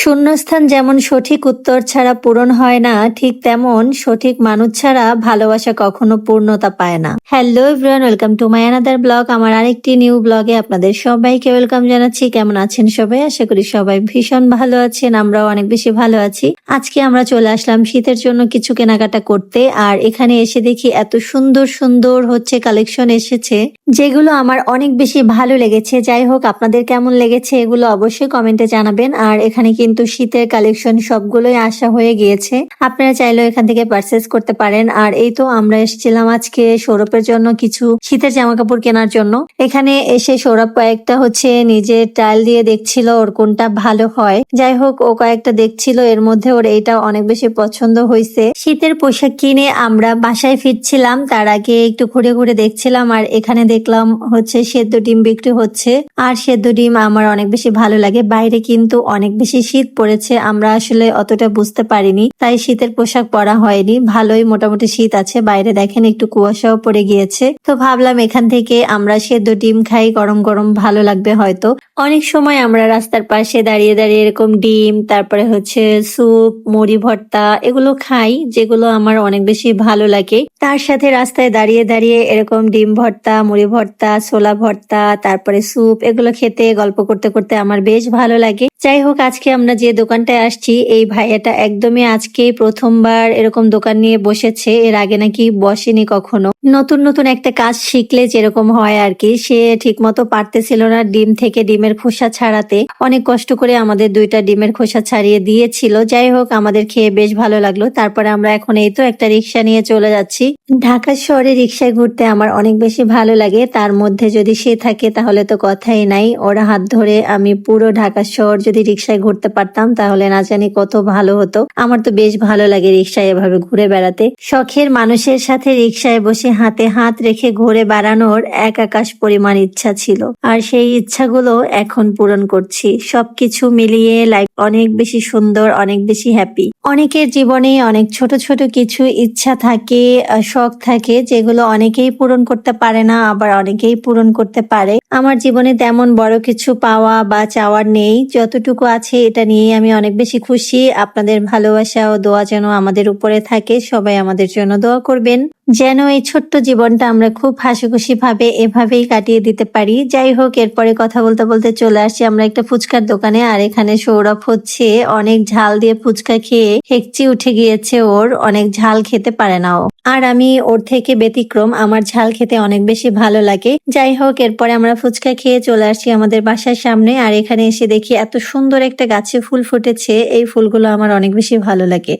শূন্যস্থান যেমন সঠিক উত্তর ছাড়া পূরণ হয় না, ঠিক তেমন সঠিক মানুষ ছাড়া ভালোবাসা কখনো পূর্ণতা পায় না। Hello everyone welcome to my another blog আমার আরেকটি নিউ ব্লগে আপনাদের সবাইকে ওয়েলকাম জানাচ্ছি। কেমন আছেন সবাই? আশা করি সবাই ভীষণ ভালো আছেন, আমরাও অনেক বেশি ভালো আছি। আজকে আমরা চলে আসলাম শীতের জন্য কিছু কেনাকাটা করতে, আর এখানে এসে দেখি এত সুন্দর সুন্দর হচ্ছে কালেকশন এসেছে, যেগুলো আমার অনেক বেশি ভালো লেগেছে। যাই হোক, আপনাদের কেমন লেগেছে এগুলো অবশ্যই কমেন্টে জানাবেন। আর এখানে কিন্তু শীতের কালেকশন সবগুলোই আসা হয়ে গিয়েছে। আপনারা চাইলেও এখান থেকে পারচেস করতে পারেন। আর এই তো আমরা এসেছিলাম আজকে সৌরভের জন্য কিছু শীতের জামা কাপড় কেনার জন্য। এখানে এসে সৌরভ কয়েকটা হচ্ছে নিজের টাইল দিয়ে দেখছিল ওর কোনটা ভালো হয়। যাই হোক, ও কয়েকটা দেখছিল, এর মধ্যে ওর এইটা অনেক বেশি পছন্দ হয়েছে শীতের পোশাক কিনে আমরা বাসায় ফিরছিলাম, তার আগে একটু ঘুরে ঘুরে দেখছিলাম, আর এখানে দেখলাম হচ্ছে সেদ্ধ ডিম বিক্রি হচ্ছে। আর সেদ্ধ ডিম আমার অনেক বেশি ভালো লাগে, বাইরে কিন্তু অনেক বেশি শীত পড়েছে, আমরা আসলে অতটা বুঝতে পারিনি, তাই শীতের পোশাক পরা হয়নি। ভালোই মোটামুটি শীত আছে, বাইরে দেখেন একটু কুয়াশাও পড়ে গিয়েছে। তো ভাবলাম এখান থেকে আমরা সেদ্ধ ডিম খাই, গরম গরম ভালো লাগবে হয়তো। অনেক সময় আমরা রাস্তার পাশে দাঁড়িয়ে দাঁড়িয়ে এরকম ডিম, তারপরে হচ্ছে স্যুপ, মুড়ি ভর্তা এগুলো খাই, যেগুলো আমার অনেক বেশি ভালো লাগে। তার সাথে রাস্তায় দাঁড়িয়ে দাঁড়িয়ে এরকম ডিম ভর্তা, মুড়ি ভর্তা, ছোলা ভর্তা, তারপরে স্যুপ এগুলো খেতে, গল্প করতে করতে আমার বেশ ভালো লাগে। যাই হোক আজকে আমরা যে দোকানটায় আসছি, এই ভাইয়াটা একদমই আজকে প্রথমবার এরকম দোকান নিয়ে বসেছে। এর আগে নাকি বসেনি কখনো। নতুন নতুন একটা কাজ শিখলে যেরকম হয় আর কি, সে ঠিক মতো পারতেছিল না ডিম থেকে ডিমের খোসা ছাড়াতে। অনেক কষ্ট করে আমাদের দুইটা ডিমের খোসা ছাড়িয়ে দিয়েছিল। যাই হোক আমাদের খেয়ে বেশ ভালো লাগল। তারপরে আমরা এখন এই তো একটা রিক্সা নিয়ে চলে যাচ্ছি। ঢাকা শহরে রিক্সায় ঘুরতে আমার অনেক বেশি ভালো লাগে। তার মধ্যে যদি সে থাকে, তাহলে তো কথাই নাই। ওরা হাত ধরে আমি পুরো ঢাকা শহর যদি রিক্সায় ঘুরতে পারতাম, তাহলে না জানি কত ভালো হতো। আমার তো বেশ ভালো লাগে রিক্সায় এভাবে ঘুরে বেড়াতে। শখের মানুষের সাথে রিক্সায় বসে হাতে হাত রেখে ঘুরে বেড়ানোর এক আকাশ পরিমাণ ইচ্ছা ছিল। আর সেই ইচ্ছাগুলো এখন পূরণ করছি। সবকিছু মিলিয়ে লাইফ অনেক বেশি সুন্দর, অনেক বেশি হ্যাপি অনেকের জীবনে অনেক ছোট ছোট কিছু ইচ্ছা থাকে শখ থাকে, যেগুলো অনেকেই পূরণ করতে পারে না, আবার অনেকেই পূরণ করতে পারে। আমার জীবনে তেমন বড় কিছু পাওয়া বা চাওয়ার নেই। যতটুকু আছে এটা নিয়ে আমি অনেক বেশি খুশি। আপনাদের ভালোবাসা ও দোয়া যেন আমাদের উপরে থাকে, সবাই আমাদের জন্য দোয়া করবেন। যেন এই ছোট্ট জীবনটা আমরা খুব হাসি ভাবে এভাবেই কাটিয়ে দিতে পারি। যাই হোক, এরপরে কথা বলতে বলতে চলে আসছি আমরা একটা ফুচকার দোকানে, আর এখানে সৌরভ হচ্ছে। অনেক ঝাল দিয়ে ফুচকা খেয়ে হেকচি উঠে গিয়েছে ওর, অনেক ঝাল খেতে পারে না ও। আর আমি ওর থেকে ব্যতিক্রম, আমার ঝাল খেতে অনেক বেশি ভালো লাগে। যাই হোক, এরপরে আমরা ফুচকা খেয়ে চলে আসছি আমাদের বাসার সামনে, আর এখানে এসে দেখি এত সুন্দর একটা গাছে ফুল ফুটেছে, এই ফুলগুলো আমার অনেক বেশি ভালো লাগে।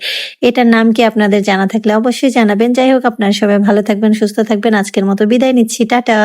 এটার নাম কি আপনাদের জানা থাকলে অবশ্যই জানাবেন। যাই হোক, আপনারা সবাই ভালো থাকবেন, সুস্থ থাকবেন। আজকের মতো বিদায় নিচ্ছি। টাটা!